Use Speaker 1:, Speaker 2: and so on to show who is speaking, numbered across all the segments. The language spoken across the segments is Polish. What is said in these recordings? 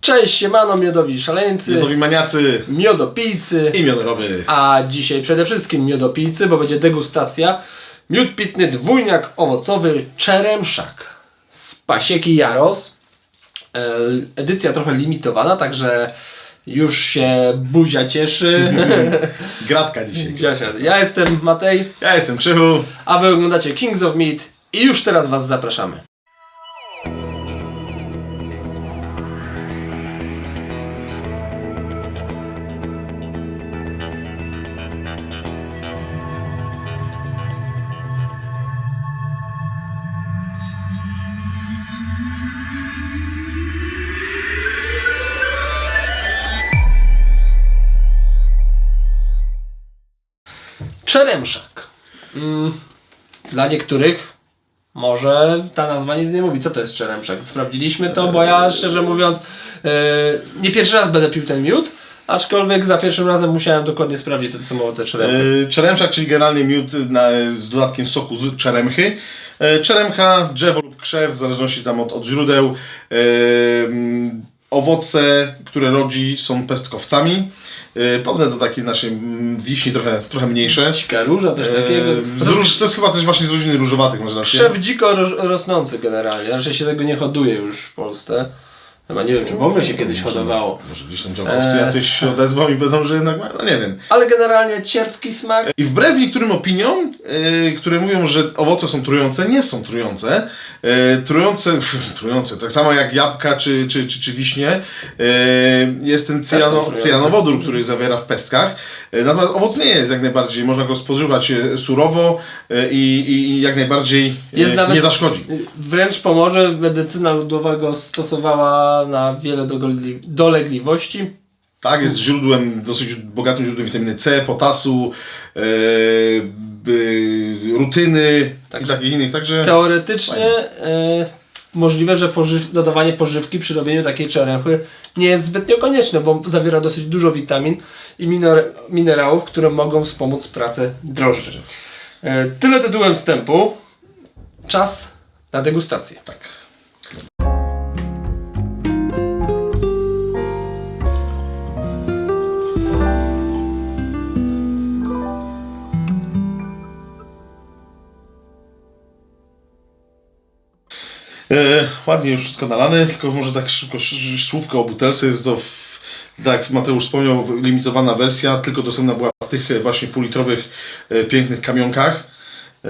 Speaker 1: Cześć, siemano, miodowi szaleńcy,
Speaker 2: Miodowi maniacy
Speaker 1: miodopijcy,
Speaker 2: i miodorowy.
Speaker 1: a dzisiaj przede wszystkim miodopijcy, bo będzie degustacja. Miód pitny dwójniak owocowy Czeremszak z pasieki Jaros. E, Edycja trochę limitowana, także już się buzia cieszy.
Speaker 2: Gratka dzisiaj.
Speaker 1: Ja jestem Matej,
Speaker 2: Ja jestem Krzychu.
Speaker 1: a wy oglądacie Kings of Meat i już teraz was zapraszamy. Czeremszak. Mm, dla niektórych może ta nazwa nic nie mówi. Co to jest czeremszak? Sprawdziliśmy to, bo ja szczerze mówiąc yy, nie pierwszy raz będę pił ten miód, aczkolwiek za pierwszym razem musiałem dokładnie sprawdzić, co to są owoce czeremchy.
Speaker 2: Czeremszak, czyli generalnie miód na, z dodatkiem soku z czeremchy. Yy, Czeremcha, drzewo lub krzew, w zależności tam od, od źródeł. Mm, owoce, które rodzi, są pestkowcami. Yy, Podobne do takiej naszej mm, wiśni, trochę, trochę mniejsze.
Speaker 1: Dzika róża, coś takiego.
Speaker 2: Yy, z róż, to jest chyba też właśnie z rodziny różowatych, masz rację.
Speaker 1: Krzew dziko ro rosnący generalnie, raczej się tego nie hoduje już w Polsce. Chyba nie wiem, czy w ogóle się kiedyś hodowało.
Speaker 2: Może gdzieś tam działkowcy
Speaker 1: Eee.
Speaker 2: jacyś się odezwą i powiedzą, że jednak, no nie wiem.
Speaker 1: Ale generalnie cierpki smak.
Speaker 2: I wbrew niektórym opiniom, yy, które mówią, że owoce są trujące, nie są trujące. Yy, trujące, trujące, tak samo jak jabłka czy, czy, czy, czy wiśnie, yy, jest ten cyjano, cyjanowodór, który zawiera w pestkach. Yy, natomiast owoc nie jest jak najbardziej, można go spożywać yy, surowo yy, i, i jak najbardziej
Speaker 1: nawet-
Speaker 2: nie zaszkodzi.
Speaker 1: Wręcz pomoże, medycyna ludowa go stosowała na wiele dolegliwości.
Speaker 2: Tak, jest źródłem, dosyć bogatym źródłem witaminy C, potasu, yy, yy, rutyny i takich innych, także...
Speaker 1: Teoretycznie e, możliwe, że pożyw- dodawanie pożywki przy robieniu takiej czerepy nie jest zbytnio konieczne, bo zawiera dosyć dużo witamin i miner- minerałów, które mogą wspomóc pracę drożdży. E, tyle tytułem wstępu. Czas na degustację.
Speaker 2: Tak. Ładnie już wszystko nalane, tylko może tak szybko sz- sz- słówko o butelce. Jest to, w, jak Mateusz wspomniał, limitowana wersja, tylko dostępna była w tych e, właśnie półlitrowych e, pięknych kamionkach. E,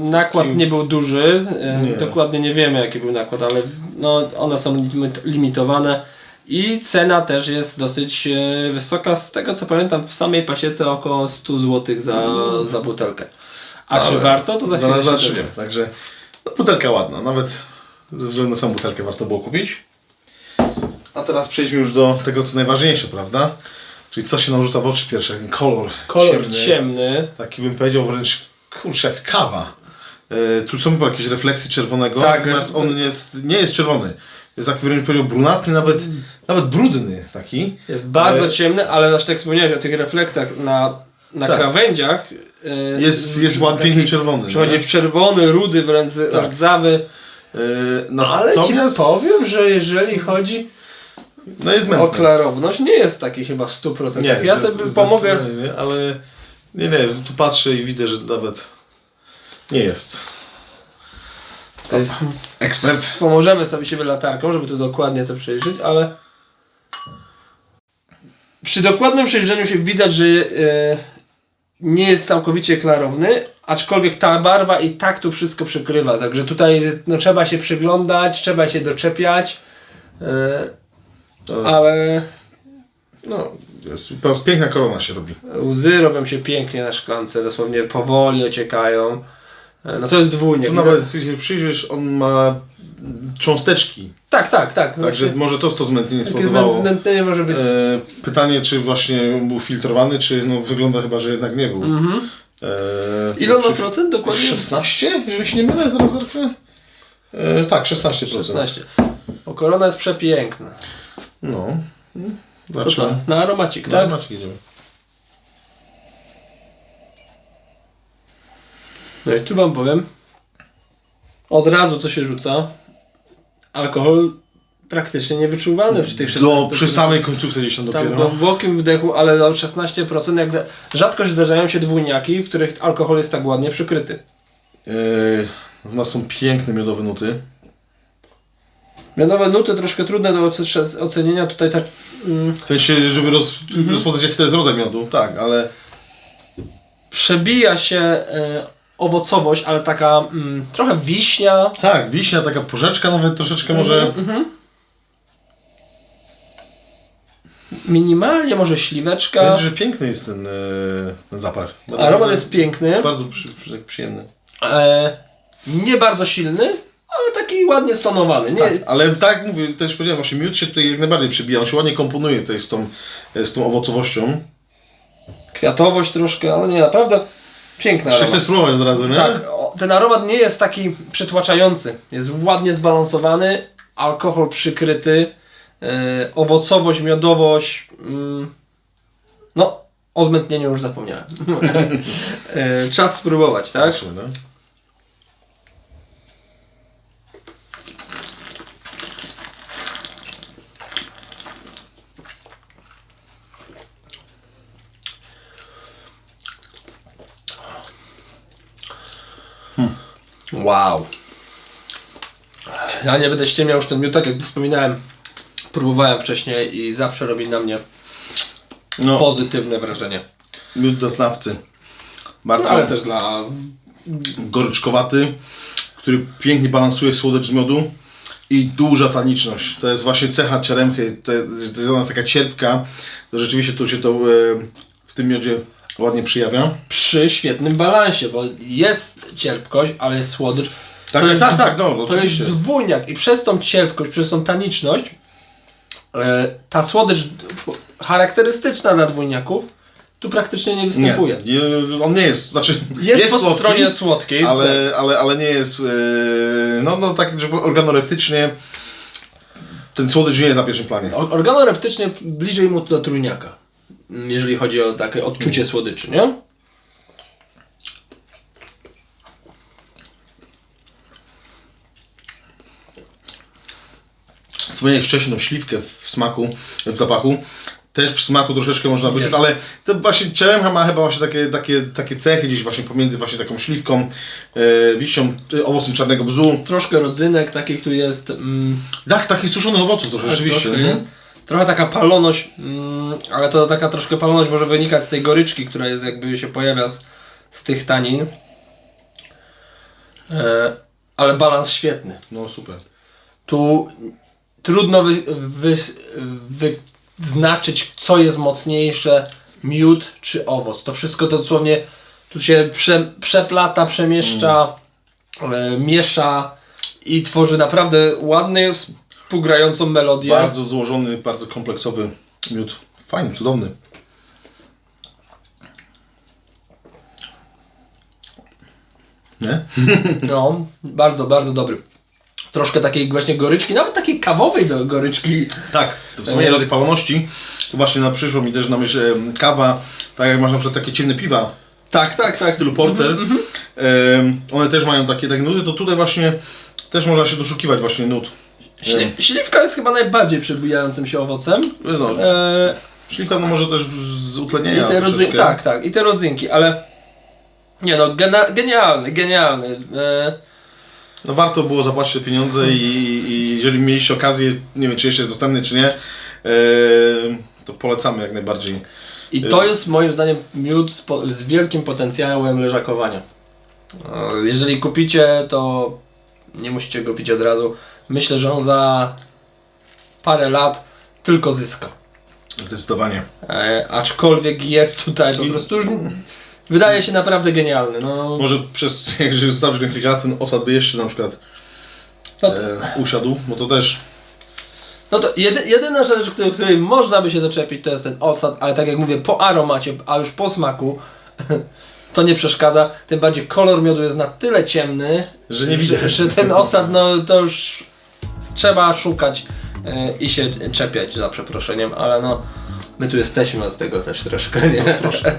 Speaker 1: Nakład nie był duży,
Speaker 2: Nie.
Speaker 1: dokładnie nie wiemy jaki był nakład, ale no, one są limit- limitowane i cena też jest dosyć wysoka. Z tego co pamiętam, w samej pasiece około 100 zł za, za butelkę. A czy
Speaker 2: Ale
Speaker 1: warto? To za chwilę
Speaker 2: Zaraz. Także no, butelka ładna, nawet ze względu na samą butelkę warto było kupić. A teraz przejdźmy już do tego, co najważniejsze, prawda? Czyli co się nam rzuca w oczy pierwsze, ten kolor,
Speaker 1: Kolor
Speaker 2: ciemny,
Speaker 1: ciemny.
Speaker 2: taki bym powiedział wręcz, kurczę, jak kawa. E, tu są chyba jakieś refleksy czerwonego,
Speaker 1: Tak,
Speaker 2: natomiast on jest, nie jest czerwony. Jest jak wręcz powiedział brunatny, nawet, nawet brudny taki.
Speaker 1: Jest bardzo
Speaker 2: E,
Speaker 1: ciemny, ale aż tak wspomniałeś o tych refleksach na, na
Speaker 2: Tak.
Speaker 1: krawędziach. e,
Speaker 2: Jest, jest ładnie pięknie czerwony.
Speaker 1: Przechodzi
Speaker 2: nie?
Speaker 1: w czerwony, rudy, wręcz
Speaker 2: Tak.
Speaker 1: rdzawy.
Speaker 2: E,
Speaker 1: Ale ci
Speaker 2: natomiast-
Speaker 1: powiem, że jeżeli chodzi
Speaker 2: no jest
Speaker 1: o klarowność, nie jest taki chyba w 100%.
Speaker 2: Nie,
Speaker 1: ja sobie pomogę.
Speaker 2: Nie, ale nie, nie, tu patrzę i widzę, że nawet nie jest. Ekspert.
Speaker 1: Pomożemy sobie siebie latarką, żeby tu dokładnie to przejrzeć, ale przy dokładnym przejrzeniu się widać, że e, nie jest całkowicie klarowny, aczkolwiek ta barwa i tak tu wszystko przykrywa, także tutaj no, trzeba się przyglądać, trzeba się doczepiać,
Speaker 2: To jest,
Speaker 1: ale
Speaker 2: No, jest, piękna korona się robi.
Speaker 1: łzy robią się pięknie na szklance, dosłownie powoli ociekają. E, No to jest dwójnie.
Speaker 2: Tu nawet jeśli się przyjrzysz, on ma cząsteczki.
Speaker 1: Tak, tak, tak.
Speaker 2: Także może to to zmętnienie spowodowało.
Speaker 1: zmętnienie może być.
Speaker 2: E, pytanie, czy właśnie był filtrowany, czy no wygląda chyba, że jednak nie był.
Speaker 1: Mhm.
Speaker 2: E,
Speaker 1: Ile ma procent dokładnie?
Speaker 2: 16? Jeżeli się nie mylę, zaraz zerknę. E, tak, 16%.
Speaker 1: 16. O, korona jest przepiękna.
Speaker 2: No. Zaczynamy.
Speaker 1: Na aromacik,
Speaker 2: Tak?
Speaker 1: tak?
Speaker 2: Maciek jedziemy.
Speaker 1: No i tu wam powiem. Od razu co się rzuca. Alkohol praktycznie niewyczuwalny przy tych 16%.
Speaker 2: Do, przy samej końcówce gdzieś tam
Speaker 1: Tam
Speaker 2: dopiero.
Speaker 1: głębokim wdechu, ale do 16%, jak rzadko się zdarzają się dwójniaki, w których alkohol jest tak ładnie przykryty.
Speaker 2: Yy, u nas są piękne miodowe nuty.
Speaker 1: Miodowe nuty troszkę trudne do oce- ocenienia, tutaj tak... Mm,
Speaker 2: W sensie, żeby roz,
Speaker 1: Mhm.
Speaker 2: rozpoznać jaki to jest rodzaj miodu, tak, ale
Speaker 1: przebija się e, owocowość, ale taka mm, trochę wiśnia.
Speaker 2: tak, wiśnia, taka porzeczka nawet troszeczkę może.
Speaker 1: Mhm. Minimalnie może śliweczka.
Speaker 2: Powiem, że piękny jest ten, e, zapach. Bardzo-
Speaker 1: Aromat jest piękny.
Speaker 2: Bardzo przy, przy, tak przyjemny.
Speaker 1: E, nie bardzo silny, ale taki ładnie stonowany. Nie,
Speaker 2: Tak, ale tak mówię, też powiedziałem, właśnie miód się tutaj jak najbardziej przebija, on się ładnie komponuje tutaj z tą, e, z tą owocowością.
Speaker 1: Kwiatowość troszkę, ale nie, naprawdę piękny
Speaker 2: Jeszcze
Speaker 1: aromat.
Speaker 2: spróbować od razu, nie?
Speaker 1: Tak, o, ten aromat nie jest taki przytłaczający. Jest ładnie zbalansowany, alkohol przykryty, e, owocowość, miodowość. Mm, no, o zmętnieniu już zapomniałem. e, czas spróbować, tak?
Speaker 2: Zobaczymy, no.
Speaker 1: Wow. Ja nie będę ściemiał już ten miód, tak jak wspominałem. Próbowałem wcześniej i zawsze robi na mnie
Speaker 2: No,
Speaker 1: pozytywne wrażenie.
Speaker 2: miód dla znawcy. Bardzo
Speaker 1: No, ale też dla
Speaker 2: goryczkowaty, który pięknie balansuje słodycz z miodu i duża taniczność. To jest właśnie cecha czeremchy, to jest, to jest ona taka cierpka, to rzeczywiście tu się to e, w tym miodzie ładnie przyjawia.
Speaker 1: przy świetnym balansie, bo jest cierpkość, ale jest słodycz.
Speaker 2: Tak,
Speaker 1: To jest-
Speaker 2: tak, tak, no,
Speaker 1: To jest
Speaker 2: oczywiście.
Speaker 1: dwójniak i przez tą cierpkość, przez tą taniczność e, ta słodycz charakterystyczna dla dwójniaków tu praktycznie nie występuje.
Speaker 2: nie, on nie jest, znaczy
Speaker 1: Jest, po
Speaker 2: słodki,
Speaker 1: stronie słodkiej,
Speaker 2: ale, ale, ale nie jest, e, no, no tak, żeby organoleptycznie ten słodycz nie jest na pierwszym planie.
Speaker 1: Or- Organoreptycznie bliżej mu do trójniaka, jeżeli chodzi o takie odczucie słodyczy, nie?
Speaker 2: Wspomniałeś wcześniej tą śliwkę w smaku, w zapachu. Też w smaku troszeczkę można wyczuć, ale to właśnie czeremcha ma chyba właśnie takie, takie, takie cechy gdzieś właśnie pomiędzy właśnie taką śliwką, e, wiścią, e, owocem czarnego bzu.
Speaker 1: Troszkę rodzynek takich tu jest. Mm,
Speaker 2: Tak, takich suszonych owoców trochę, rzeczywiście.
Speaker 1: troszkę
Speaker 2: mhm.
Speaker 1: jest. Trochę taka paloność, mm, ale to taka troszkę paloność może wynikać z tej goryczki, która jest jakby się pojawia z, z tych tanin. E, ale balans świetny.
Speaker 2: No super.
Speaker 1: Tu trudno wy, wy, wyznaczyć, co jest mocniejsze, miód czy owoc. To wszystko dosłownie tu się prze, przeplata, przemieszcza, e, miesza i tworzy naprawdę ładny, współgrającą melodię.
Speaker 2: Bardzo złożony, bardzo kompleksowy miód. Fajny, cudowny. Nie?
Speaker 1: No, bardzo, bardzo dobry. Troszkę takiej właśnie goryczki, nawet takiej kawowej do goryczki.
Speaker 2: Tak, to wspomnienie o tej paloności, to właśnie na przyszło mi też na myśl em, kawa, tak jak masz na przykład takie ciemne piwa
Speaker 1: Tak, tak,
Speaker 2: w
Speaker 1: tak.
Speaker 2: stylu porter, em, one też mają takie, takie nuty, to tutaj właśnie też można się doszukiwać właśnie nut.
Speaker 1: Śli, śliwka jest chyba najbardziej przebijającym się owocem.
Speaker 2: No,
Speaker 1: E,
Speaker 2: śliwka no może też z
Speaker 1: I
Speaker 2: utlenienia
Speaker 1: te rodzynki, tak, tak, i te rodzynki, ale nie no, gena, genialny, genialny. E,
Speaker 2: No warto było zapłacić te pieniądze i, i jeżeli mieliście okazję, nie wiem czy jeszcze jest dostępny czy nie, em, to polecamy jak najbardziej.
Speaker 1: I to jest moim zdaniem miód z, po, z wielkim potencjałem leżakowania. E, Jeżeli kupicie, to nie musicie go pić od razu. Myślę, że on za parę lat tylko zyska.
Speaker 2: Zdecydowanie.
Speaker 1: E, aczkolwiek jest tutaj po prostu już wydaje się naprawdę genialny. No,
Speaker 2: Może przez, jeżeli zostawisz ten ten osad by jeszcze na przykład
Speaker 1: no,
Speaker 2: e, usiadł, bo to też
Speaker 1: No to jedy, jedyna rzecz, której, której można by się doczepić, to jest ten osad, ale tak jak mówię, po aromacie, a już po smaku, to nie przeszkadza. Tym bardziej kolor miodu jest na tyle ciemny,
Speaker 2: Że nie
Speaker 1: że,
Speaker 2: widać.
Speaker 1: że ten osad, no to już trzeba szukać e, i się czepiać za przeproszeniem, ale no my tu jesteśmy od tego też troszkę, nie? troszkę.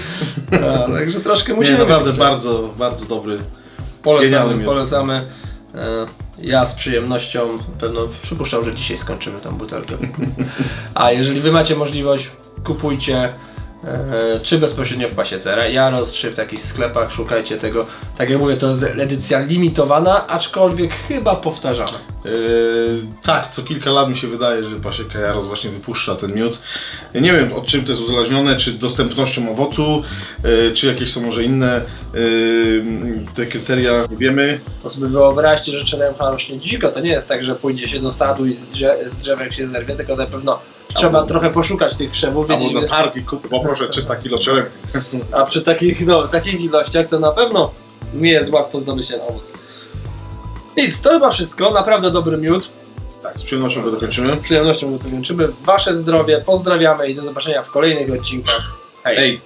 Speaker 1: no, także troszkę
Speaker 2: Nie,
Speaker 1: musimy
Speaker 2: naprawdę
Speaker 1: być-
Speaker 2: bardzo, bardzo dobry.
Speaker 1: Polecamy, polecamy. E, Ja z przyjemnością pewno przypuszczam, że dzisiaj skończymy tą butelkę. A jeżeli wy macie możliwość, kupujcie czy bezpośrednio w pasiece Jaros, czy w takich sklepach, szukajcie tego. Tak jak mówię, to jest edycja limitowana, aczkolwiek chyba powtarzana.
Speaker 2: Yy, tak, co kilka lat mi się wydaje, że Pasieka Jaros właśnie wypuszcza ten miód. Nie wiem od czym to jest uzależnione, czy dostępnością owocu, yy, czy jakieś są może inne yy, te kryteria, nie wiemy.
Speaker 1: Bo sobie wyobraźcie, że czeremcha rośnie dziko, to nie jest tak, że pójdzie się do sadu i z, drze z drzewek się zerwie, tylko na pewno trzeba trochę poszukać tych krzewów,
Speaker 2: Albo na targ i kup, poproszę 300 kilo czerem.
Speaker 1: a przy takich, no, takich ilościach to na pewno nie jest łatwo zdobyć ten owoc. Nic, to chyba wszystko, naprawdę dobry miód.
Speaker 2: Tak, z przyjemnością go dokończymy.
Speaker 1: Z przyjemnością go kończymy. Wasze zdrowie, pozdrawiamy i do zobaczenia w kolejnych odcinkach. Hej!
Speaker 2: Ej,